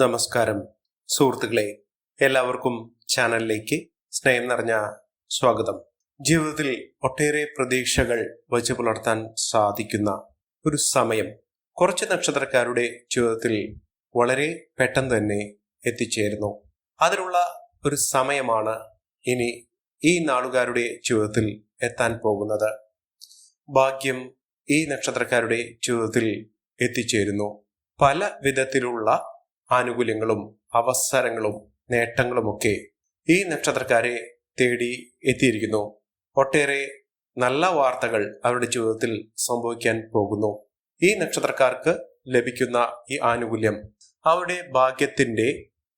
നമസ്കാരം. സുഹൃത്തുക്കളെ എല്ലാവർക്കും ചാനലിലേക്ക് സ്നേഹം നിറഞ്ഞ സ്വാഗതം. ജീവിതത്തിൽ ഒട്ടേറെ പ്രതീക്ഷകൾ വച്ചു പുലർത്താൻ സാധിക്കുന്ന ഒരു സമയം കുറച്ച് നക്ഷത്രക്കാരുടെ ജീവിതത്തിൽ വളരെ പെട്ടെന്ന് തന്നെ എത്തിച്ചേരുന്നു. അതിനുള്ള ഒരു സമയമാണ് ഇനി ഈ നാളുകാരുടെ ജീവിതത്തിൽ എത്താൻ പോകുന്നത്. ഭാഗ്യം ഈ നക്ഷത്രക്കാരുടെ ജീവിതത്തിൽ എത്തിച്ചേരുന്നു. പല വിധത്തിലുള്ള ആനുകൂല്യങ്ങളും അവസരങ്ങളും നേട്ടങ്ങളുമൊക്കെ ഈ നക്ഷത്രക്കാരെ തേടി എത്തിയിരിക്കുന്നു. ഒട്ടേറെ നല്ല വാർത്തകൾ അവരുടെ ജീവിതത്തിൽ സംഭവിക്കാൻ പോകുന്നു. ഈ നക്ഷത്രക്കാർക്ക് ലഭിക്കുന്ന ഈ ആനുകൂല്യം അവരുടെ ഭാഗ്യത്തിന്റെ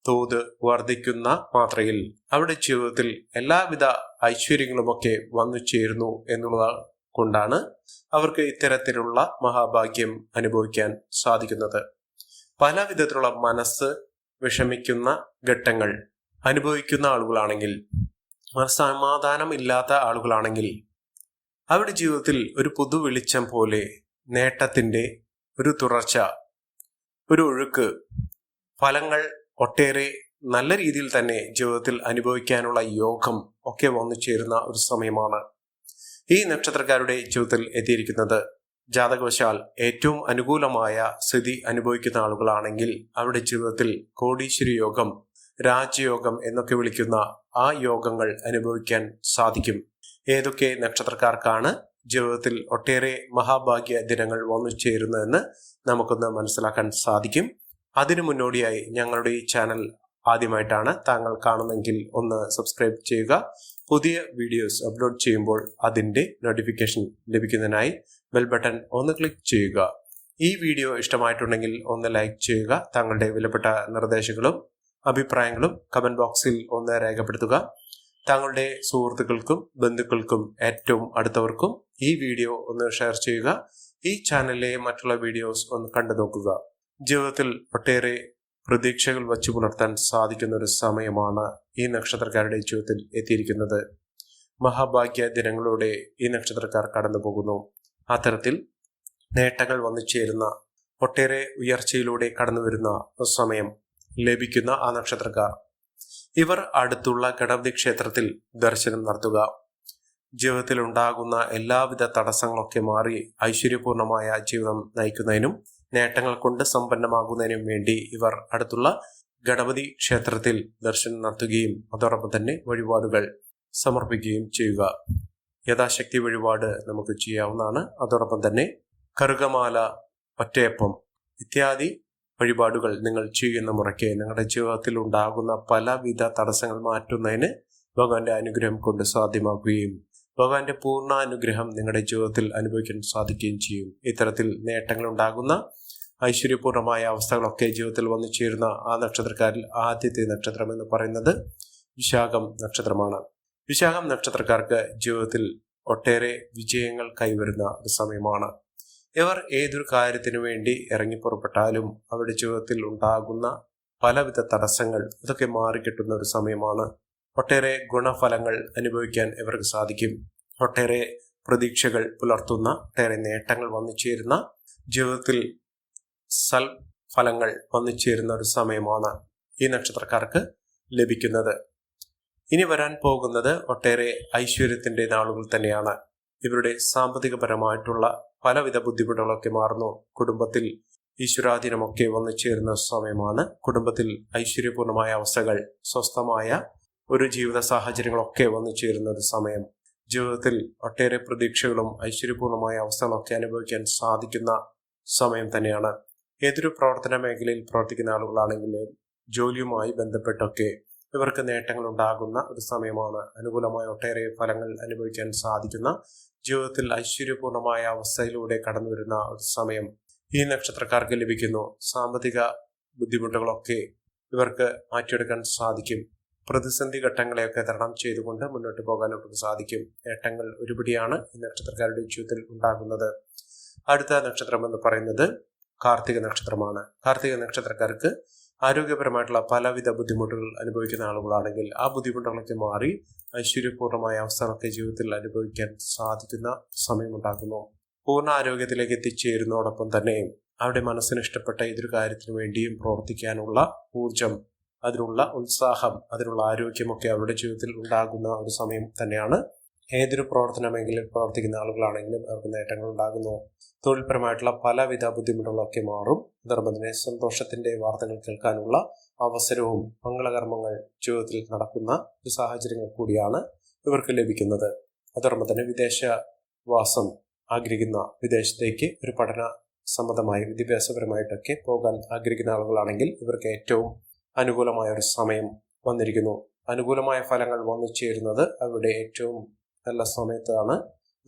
തോത് വർദ്ധിക്കുന്ന മാത്രയിൽ അവരുടെ ജീവിതത്തിൽ എല്ലാവിധ ഐശ്വര്യങ്ങളുമൊക്കെ വന്നു ചേരുന്നു എന്നുള്ളത് കൊണ്ടാണ് അവർക്ക് ഇത്തരത്തിലുള്ള മഹാഭാഗ്യം അനുഭവിക്കാൻ സാധിക്കുന്നത്. പല വിധത്തിലുള്ള മനസ്സ് വിഷമിക്കുന്ന ഘട്ടങ്ങൾ അനുഭവിക്കുന്ന ആളുകളാണെങ്കിൽ സമാധാനം ഇല്ലാത്ത ആളുകളാണെങ്കിൽ അവരുടെ ജീവിതത്തിൽ ഒരു പുതു വെളിച്ചം പോലെ നേട്ടത്തിന്റെ ഒരു തുടർച്ച ഒരു ഒഴുക്ക് ഫലങ്ങൾ ഒട്ടേറെ നല്ല രീതിയിൽ തന്നെ ജീവിതത്തിൽ അനുഭവിക്കാനുള്ള യോഗം ഒക്കെ വന്നു ചേരുന്ന ഒരു സമയമാണ് ഈ നക്ഷത്രക്കാരുടെ ജീവിതത്തിൽ എത്തിയിരിക്കുന്നത്. ജാതകവശാൽ ഏറ്റവും അനുകൂലമായ സ്ഥിതി അനുഭവിക്കുന്ന ആളുകളാണെങ്കിൽ അവരുടെ ജീവിതത്തിൽ കോടീശ്വരി യോഗം രാജയോഗം എന്നൊക്കെ വിളിക്കുന്ന ആ യോഗങ്ങൾ അനുഭവിക്കാൻ സാധിക്കും. ഏതൊക്കെ നക്ഷത്രക്കാർക്കാണ് ജീവിതത്തിൽ ഒട്ടേറെ മഹാഭാഗ്യ ദിനങ്ങൾ വന്നു ചേരുന്നതെന്ന് നമുക്കൊന്ന് മനസ്സിലാക്കാൻ സാധിക്കും. അതിനു മുന്നോടിയായി ഞങ്ങളുടെ ഈ ചാനൽ ആദ്യമായിട്ടാണ് താങ്കൾ കാണുന്നെങ്കിൽ ഒന്ന് സബ്സ്ക്രൈബ് ചെയ്യുക. പുതിയ വീഡിയോസ് അപ്ലോഡ് ചെയ്യുമ്പോൾ അതിന്റെ നോട്ടിഫിക്കേഷൻ ലഭിക്കുന്നതിനായി ബെൽ ബട്ടൺ ഒന്ന് ക്ലിക്ക് ചെയ്യുക. ഈ വീഡിയോ ഇഷ്ടമായിട്ടുണ്ടെങ്കിൽ ഒന്ന് ലൈക്ക് ചെയ്യുക. താങ്കളുടെ വിലപ്പെട്ട നിർദ്ദേശങ്ങളും അഭിപ്രായങ്ങളും കമന്റ് ബോക്സിൽ ഒന്ന് രേഖപ്പെടുത്തുക. താങ്കളുടെ സുഹൃത്തുക്കൾക്കും ബന്ധുക്കൾക്കും ഏറ്റവും അടുത്തവർക്കും ഈ വീഡിയോ ഒന്ന് ഷെയർ ചെയ്യുക. ഈ ചാനലിലെ മറ്റുള്ള വീഡിയോസ് ഒന്ന് കണ്ടു നോക്കുക ജീവിതത്തിൽ ഒട്ടേറെ പ്രതീക്ഷകൾ വച്ചു പുലർത്താൻ സാധിക്കുന്ന ഒരു സമയമാണ് ഈ നക്ഷത്രക്കാരുടെ ജീവിതത്തിൽ എത്തിയിരിക്കുന്നത്. മഹാഭാഗ്യ ദിനങ്ങളിലൂടെ ഈ നക്ഷത്രക്കാർ കടന്നു പോകുന്നു അത്തരത്തിൽ നേട്ടങ്ങൾ വന്നു ചേരുന്ന ഒട്ടേറെ ഉയർച്ചയിലൂടെ കടന്നു വരുന്ന സമയം ലഭിക്കുന്ന ആ നക്ഷത്രക്കാർ. ഇവർ അടുത്തുള്ള ഗണപതി ക്ഷേത്രത്തിൽ ദർശനം നടത്തുക. ജീവിതത്തിൽ ഉണ്ടാകുന്ന എല്ലാവിധ തടസ്സങ്ങളൊക്കെ മാറി ഐശ്വര്യപൂർണമായ ജീവിതം നയിക്കുന്നതിനും നേട്ടങ്ങൾ കൊണ്ട് സമ്പന്നമാകുന്നതിനും വേണ്ടി ഇവർ അടുത്തുള്ള ഗണപതി ക്ഷേത്രത്തിൽ ദർശനം നടത്തുകയും അതോടൊപ്പം തന്നെ വഴിപാടുകൾ സമർപ്പിക്കുകയും ചെയ്യുക. യഥാശക്തി വഴിപാട് നമുക്ക് ചെയ്യാവുന്നതാണ്. അതോടൊപ്പം തന്നെ കറുകമാല ഒറ്റയപ്പം ഇത്യാദി വഴിപാടുകൾ നിങ്ങൾ ചെയ്യുന്ന മുറയ്ക്ക് നിങ്ങളുടെ ജീവിതത്തിൽ ഉണ്ടാകുന്ന പലവിധ തടസ്സങ്ങൾ മാറ്റുന്നതിന് ഭഗവാന്റെ അനുഗ്രഹം കൊണ്ട് സാധ്യമാക്കുകയും ഭഗവാന്റെ പൂർണ അനുഗ്രഹം നിങ്ങളുടെ ജീവിതത്തിൽ അനുഭവിക്കാൻ സാധിക്കുകയും ചെയ്യും. ഇത്തരത്തിൽ നേട്ടങ്ങൾ ഉണ്ടാകുന്ന ഐശ്വര്യപൂർണമായ അവസ്ഥകളൊക്കെ ജീവിതത്തിൽ വന്നു ചേരുന്ന ആ നക്ഷത്രക്കാരിൽ ആദ്യത്തെ നക്ഷത്രം എന്ന് പറയുന്നത് വിശാഖം നക്ഷത്രമാണ്. വിശാഖം നക്ഷത്രക്കാർക്ക് ജീവിതത്തിൽ ഒട്ടേറെ വിജയങ്ങൾ കൈവരുന്ന ഒരു സമയമാണ്. ഇവർ ഏതൊരു കാര്യത്തിനു വേണ്ടി ഇറങ്ങിപ്പുറപ്പെട്ടാലും അവരുടെ ജീവിതത്തിൽ ഉണ്ടാകുന്ന പലവിധ തടസ്സങ്ങൾ അതൊക്കെ മാറിക്കിട്ടുന്ന ഒരു സമയമാണ് ഒട്ടേറെ ഗുണഫലങ്ങൾ അനുഭവിക്കാൻ ഇവർക്ക് സാധിക്കും. ഒട്ടേറെ പ്രതീക്ഷകൾ പുലർത്തുന്ന ഒട്ടേറെ നേട്ടങ്ങൾ വന്നു ചേരുന്ന ജീവിതത്തിൽ സൽ ഫലങ്ങൾ വന്നു ചേരുന്ന ഒരു സമയമാണ് ഈ നക്ഷത്രക്കാർക്ക് ലഭിക്കുന്നത്. ഇനി വരാൻ പോകുന്നത് ഒട്ടേറെ ഐശ്വര്യത്തിന്റെ നാളുകൾ തന്നെയാണ്. ഇവരുടെ സാമ്പത്തികപരമായിട്ടുള്ള പലവിധ ബുദ്ധിമുട്ടുകളൊക്കെ മാറുന്നു. കുടുംബത്തിൽ ഈശ്വരാധീനമൊക്കെ വന്നു ചേരുന്ന സമയമാണ്. കുടുംബത്തിൽ ഐശ്വര്യപൂർണമായ അവസ്ഥകൾ സ്വസ്ഥമായ ഒരു ജീവിത സാഹചര്യങ്ങളൊക്കെ വന്നു ചേരുന്ന ഒരു സമയം. ജീവിതത്തിൽ ഒട്ടേറെ പ്രതീക്ഷകളും ഐശ്വര്യപൂർണമായ അവസ്ഥകളൊക്കെ അനുഭവിക്കാൻ സാധിക്കുന്ന സമയം തന്നെയാണ്. ഏതൊരു പ്രവർത്തന മേഖലയിൽ പ്രവർത്തിക്കുന്ന ആളുകളാണെങ്കിൽ ജോലിയുമായി ബന്ധപ്പെട്ടൊക്കെ ഇവർക്ക് നേട്ടങ്ങൾ ഉണ്ടാകുന്ന ഒരു സമയമാണ്. അനുകൂലമായ ഒട്ടേറെ ഫലങ്ങൾ അനുഭവിക്കാൻ സാധിക്കുന്ന ജീവിതത്തിൽ ഐശ്വര്യപൂർണമായ അവസ്ഥയിലൂടെ കടന്നു വരുന്ന ഒരു സമയം ഈ നക്ഷത്രക്കാർക്ക് ലഭിക്കുന്നു. സാമ്പത്തിക ബുദ്ധിമുട്ടുകളൊക്കെ ഇവർക്ക് മാറ്റിയെടുക്കാൻ സാധിക്കും. പ്രതിസന്ധി ഘട്ടങ്ങളെയൊക്കെ തരണം ചെയ്തുകൊണ്ട് മുന്നോട്ട് പോകാൻ അവർക്ക് സാധിക്കും. നേട്ടങ്ങൾ ഒരുപടിയാണ് ഈ നക്ഷത്രക്കാരുടെ ജീവിതത്തിൽ ഉണ്ടാകുന്നത്. അടുത്ത നക്ഷത്രം എന്ന് പറയുന്നത് കാർത്തിക നക്ഷത്രമാണ്. കാർത്തിക നക്ഷത്രക്കാർക്ക് ആരോഗ്യപരമായിട്ടുള്ള പലവിധ ബുദ്ധിമുട്ടുകൾ അനുഭവിക്കുന്ന ആളുകളാണെങ്കിൽ ആ ബുദ്ധിമുട്ടുകളൊക്കെ മാറി ഐശ്വര്യപൂർണമായ അവസ്ഥകളൊക്കെ ജീവിതത്തിൽ അനുഭവിക്കാൻ സാധിക്കുന്ന സമയമുണ്ടാകുന്നു. പൂർണ ആരോഗ്യത്തിലേക്ക് എത്തിച്ചേരുന്നതോടൊപ്പം തന്നെ അവരുടെ മനസ്സിന് ഇഷ്ടപ്പെട്ട ഏതൊരു കാര്യത്തിനു വേണ്ടിയും പ്രവർത്തിക്കാനുള്ള ഊർജം അതിനുള്ള ഉത്സാഹം അതിനുള്ള ആരോഗ്യമൊക്കെ അവരുടെ ജീവിതത്തിൽ ഉണ്ടാകുന്ന ഒരു സമയം തന്നെയാണ്. ഏതൊരു പ്രവർത്തനമെങ്കിലും പ്രവർത്തിക്കുന്ന ആളുകളാണെങ്കിലും അവർക്ക് നേട്ടങ്ങൾ ഉണ്ടാകുന്നു. തൊഴിൽപരമായിട്ടുള്ള പലവിധ ബുദ്ധിമുട്ടുകളൊക്കെ മാറും. തന്നെ സന്തോഷത്തിന്റെ വാർത്തകൾ കേൾക്കാനുള്ള അവസരവും മംഗളകർമ്മങ്ങൾ ജീവിതത്തിൽ നടക്കുന്ന ഒരു സാഹചര്യങ്ങൾ കൂടിയാണ് ഇവർക്ക് ലഭിക്കുന്നത്. അതോടൊപ്പം വിദേശ വാസം ആഗ്രഹിക്കുന്ന വിദേശത്തേക്ക് ഒരു പഠന സംബന്ധമായി വിദ്യാഭ്യാസപരമായിട്ടൊക്കെ പോകാൻ ആഗ്രഹിക്കുന്ന ആളുകളാണെങ്കിൽ ഇവർക്ക് ഏറ്റവും അനുകൂലമായ ഒരു സമയം വന്നിരിക്കുന്നു. അനുകൂലമായ ഫലങ്ങൾ വന്നു ചേരുന്നത് അവരുടെ ഏറ്റവും നല്ല സമയത്താണ്.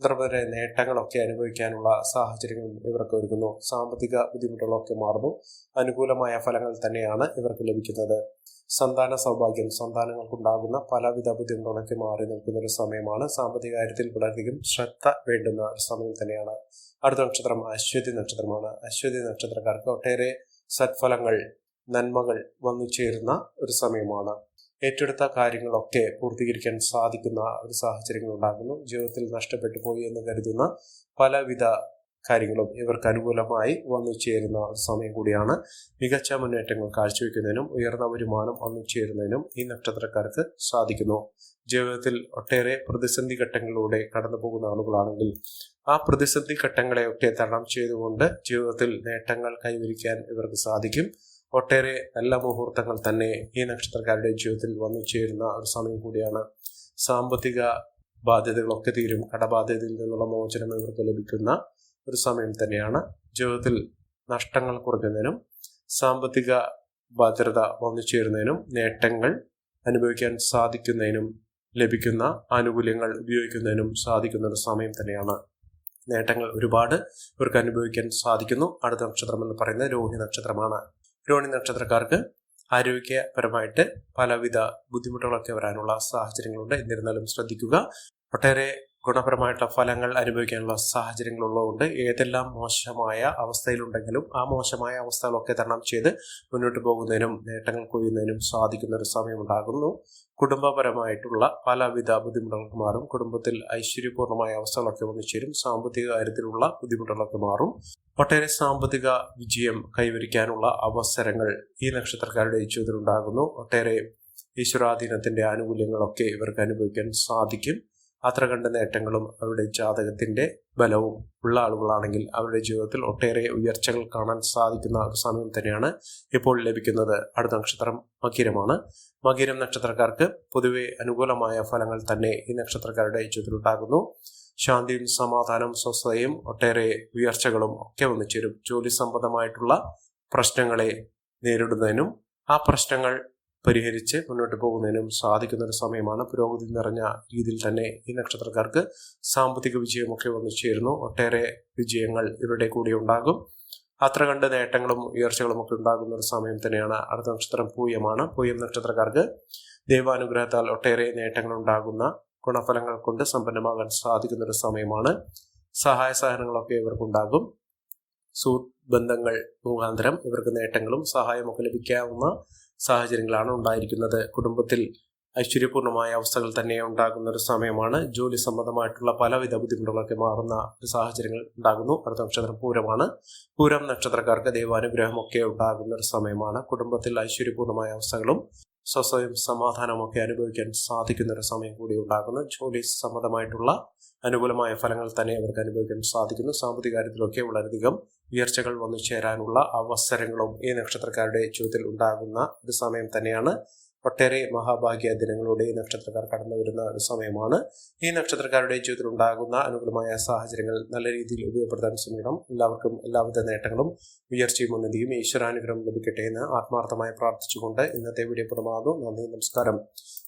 ഇതേപോലെ നേട്ടങ്ങളൊക്കെ അനുഭവിക്കാനുള്ള സാഹചര്യങ്ങൾ ഇവർക്ക് ഒരുക്കുന്നു. സാമ്പത്തിക ബുദ്ധിമുട്ടുകളൊക്കെ മാറുന്നു. അനുകൂലമായ ഫലങ്ങൾ തന്നെയാണ് ഇവർക്ക് ലഭിക്കുന്നത്. സന്താന സൗഭാഗ്യം സന്താനങ്ങൾക്കുണ്ടാകുന്ന പലവിധ ബുദ്ധിമുട്ടുകളൊക്കെ മാറി നിൽക്കുന്ന ഒരു സമയമാണ്. സാമ്പത്തിക കാര്യത്തിൽ വളരെയധികം ശ്രദ്ധ വേണ്ടുന്ന ഒരു സമയം തന്നെയാണ്. അടുത്ത നക്ഷത്രം അശ്വതി നക്ഷത്രമാണ്. അശ്വതി നക്ഷത്രക്കാർക്ക് ഒട്ടേറെ സത്ഫലങ്ങൾ നന്മകൾ വന്നു ചേരുന്ന ഒരു സമയമാണ്. ഏറ്റെടുത്ത കാര്യങ്ങളൊക്കെ പൂർത്തീകരിക്കാൻ സാധിക്കുന്ന ഒരു സാഹചര്യങ്ങൾ ഉണ്ടാകുന്നു. ജീവിതത്തിൽ നഷ്ടപ്പെട്ടു പോയി എന്ന് കരുതുന്ന പലവിധ കാര്യങ്ങളും ഇവർക്ക് അനുകൂലമായി വന്നു ചേരുന്ന ഒരു സമയം കൂടിയാണ്. മികച്ച മുന്നേറ്റങ്ങൾ കാഴ്ചവെക്കുന്നതിനും ഉയർന്ന വരുമാനം വന്നു ചേരുന്നതിനും ഈ നക്ഷത്രക്കാർക്ക് സാധിക്കുന്നു. ജീവിതത്തിൽ ഒട്ടേറെ പ്രതിസന്ധി ഘട്ടങ്ങളിലൂടെ കടന്നു പോകുന്ന ആളുകളാണെങ്കിൽ ആ പ്രതിസന്ധി ഘട്ടങ്ങളെയൊക്കെ തരണം ചെയ്തുകൊണ്ട് ജീവിതത്തിൽ നേട്ടങ്ങൾ കൈവരിക്കാൻ ഇവർക്ക് സാധിക്കും. ഒട്ടേറെ നല്ല മുഹൂർത്തങ്ങൾ തന്നെ ഈ നക്ഷത്രക്കാരുടെ ജീവിതത്തിൽ വന്നു ചേരുന്ന ഒരു സമയം കൂടിയാണ്. സാമ്പത്തിക ബാധ്യതകളൊക്കെ തീരും കടബാധ്യതയിൽ നിന്നുള്ള മോചനം ഇവർക്ക് ലഭിക്കുന്ന ഒരു സമയം തന്നെയാണ്. ജീവിതത്തിൽ നഷ്ടങ്ങൾ കുറയ്ക്കുന്നതിനും സാമ്പത്തിക ഭദ്രത വന്നു ചേരുന്നതിനും നേട്ടങ്ങൾ അനുഭവിക്കാൻ സാധിക്കുന്നതിനും ലഭിക്കുന്ന ആനുകൂല്യങ്ങൾ ഉപയോഗിക്കുന്നതിനും സാധിക്കുന്ന ഒരു സമയം തന്നെയാണ്. നേട്ടങ്ങൾ ഒരുപാട് ഇവർക്ക് അനുഭവിക്കാൻ സാധിക്കുന്നു. അടുത്ത നക്ഷത്രം എന്ന് പറയുന്നത് രോഹിണി നക്ഷത്രമാണ്. രോണി നക്ഷത്രക്കാർക്ക് ആരോഗ്യപരമായിട്ട് പലവിധ ബുദ്ധിമുട്ടുകളൊക്കെ വരാനുള്ള സാഹചര്യങ്ങളുണ്ട്. എന്നിരുന്നാലും ശ്രദ്ധിക്കുക. ഒട്ടേറെ ഗുണപരമായിട്ടുള്ള ഫലങ്ങൾ അനുഭവിക്കാനുള്ള സാഹചര്യങ്ങളുള്ളതുകൊണ്ട് ഏതെല്ലാം മോശമായ അവസ്ഥയിലുണ്ടെങ്കിലും ആ മോശമായ അവസ്ഥകളൊക്കെ തരണം ചെയ്ത് മുന്നോട്ട് പോകുന്നതിനും നേട്ടങ്ങൾ കൊയ്യുന്നതിനും സാധിക്കുന്ന ഒരു സമയമുണ്ടാകുന്നു. കുടുംബപരമായിട്ടുള്ള പലവിധ ബുദ്ധിമുട്ടുകൾക്ക് മാറും. കുടുംബത്തിൽ ഐശ്വര്യപൂർണമായ അവസ്ഥകളൊക്കെ വന്നു ചേരും. സാമ്പത്തിക കാര്യത്തിലുള്ള ബുദ്ധിമുട്ടുകളൊക്കെ മാറും. ഒട്ടേറെ സാമ്പത്തിക വിജയം കൈവരിക്കാനുള്ള അവസരങ്ങൾ ഈ നക്ഷത്രക്കാരുടെ ജീവിതത്തിലുണ്ടാകുന്നു. ഒട്ടേറെ ഈശ്വരാധീനത്തിന്റെ ആനുകൂല്യങ്ങളൊക്കെ ഇവർക്ക് അനുഭവിക്കാൻ സാധിക്കും. അത്ര കണ്ട നേട്ടങ്ങളും അവരുടെ ജാതകത്തിന്റെ ബലവും ഉള്ള ആളുകളാണെങ്കിൽ അവരുടെ ജീവിതത്തിൽ ഒട്ടേറെ ഉയർച്ചകൾ കാണാൻ സാധിക്കുന്ന സമയം തന്നെയാണ് ഇപ്പോൾ ലഭിക്കുന്നത്. അടുത്ത നക്ഷത്രം മകീരമാണ്. മകീരം നക്ഷത്രക്കാർക്ക് പൊതുവെ അനുകൂലമായ ഫലങ്ങൾ തന്നെ ഈ നക്ഷത്രക്കാരുടെ ജീവിതത്തിൽ ഉണ്ടാകുന്നു. ശാന്തിയും സമാധാനം സ്വസ്ഥതയും ഒട്ടേറെ ഉയർച്ചകളും ഒക്കെ വന്നു ചേരും ജോലി സംബന്ധമായിട്ടുള്ള പ്രശ്നങ്ങളെ നേരിടുന്നതിനും ആ പ്രശ്നങ്ങൾ പരിഹരിച്ച് മുന്നോട്ട് പോകുന്നതിനും സാധിക്കുന്ന ഒരു സമയമാണ്. പുരോഗതി നിറഞ്ഞ രീതിയിൽ തന്നെ ഈ നക്ഷത്രക്കാർക്ക് സാമ്പത്തിക വിജയമൊക്കെ വന്നു ചേരുന്നു. ഒട്ടേറെ വിജയങ്ങൾ ഇവരുടെ കൂടെ ഉണ്ടാകും. അത്ര കണ്ട് നേട്ടങ്ങളും ഉയർച്ചകളും ഒക്കെ ഉണ്ടാകുന്ന ഒരു സമയം തന്നെയാണ് അടുത്ത നക്ഷത്രം പൂയമാണ്. പൂയം നക്ഷത്രക്കാർക്ക് ദൈവാനുഗ്രഹത്താൽ ഒട്ടേറെ നേട്ടങ്ങൾ ഉണ്ടാകുന്ന ഗുണഫലങ്ങൾ കൊണ്ട് സമ്പന്നമാകാൻ സാധിക്കുന്ന ഒരു സമയമാണ്. സഹായ സഹനങ്ങളൊക്കെ ഇവർക്കുണ്ടാകും സുഹൃത്ത് ബന്ധങ്ങൾ മുഖാന്തരം ഇവർക്ക് നേട്ടങ്ങളും സഹായമൊക്കെ ലഭിക്കാവുന്ന സാഹചര്യങ്ങളാണ് ഉണ്ടായിരിക്കുന്നത്. കുടുംബത്തിൽ ഐശ്വര്യപൂർണമായ അവസ്ഥകൾ തന്നെ ഉണ്ടാകുന്ന ഒരു സമയമാണ്. ജോലി സംബന്ധമായിട്ടുള്ള പലവിധ ബുദ്ധിമുട്ടുകളൊക്കെ മാറുന്ന സാഹചര്യങ്ങൾ ഉണ്ടാകുന്നു. അടുത്ത നക്ഷത്രം പൂരമാണ്. പൂരം നക്ഷത്രക്കാർക്ക് ദൈവാനുഗ്രഹമൊക്കെ ഉണ്ടാകുന്ന ഒരു സമയമാണ്. കുടുംബത്തിൽ ഐശ്വര്യപൂർണമായ അവസ്ഥകളും സ്വസ്വയം സമാധാനമൊക്കെ അനുഭവിക്കാൻ സാധിക്കുന്ന ഒരു സമയം കൂടി ഉണ്ടാകുന്നു. ജോലി സംബന്ധമായിട്ടുള്ള അനുകൂലമായ ഫലങ്ങൾ തന്നെ അവർക്ക് അനുഭവിക്കാൻ സാധിക്കുന്നു. സാമ്പത്തിക കാര്യത്തിലൊക്കെ വളരെയധികം ഉയർച്ചകൾ വന്നു ചേരാനുള്ള അവസരങ്ങളും ഈ നക്ഷത്രക്കാരുടെ ജീവിതത്തിൽ ഉണ്ടാകുന്ന ഒരു സമയം തന്നെയാണ്. ഒട്ടേറെ മഹാഭാഗ്യ ദിനങ്ങളുടെ ഈ നക്ഷത്രക്കാർ കടന്നു വരുന്ന ഒരു സമയമാണ്. ഈ നക്ഷത്രക്കാരുടെ ജീവിതത്തിൽ ഉണ്ടാകുന്ന അനുകൂലമായ സാഹചര്യങ്ങൾ നല്ല രീതിയിൽ ഉപയോഗപ്പെടുത്താൻ ശ്രമിക്കണം. എല്ലാവർക്കും എല്ലാവിധ നേട്ടങ്ങളും ഉയർച്ചയും ഉന്നതിയും ഈശ്വരാനുഗ്രഹം ലഭിക്കട്ടെ എന്ന് ആത്മാർത്ഥമായി പ്രാർത്ഥിച്ചുകൊണ്ട് ഇന്നത്തെ വീഡിയോ പുറമാകുന്നു നന്ദി നമസ്കാരം.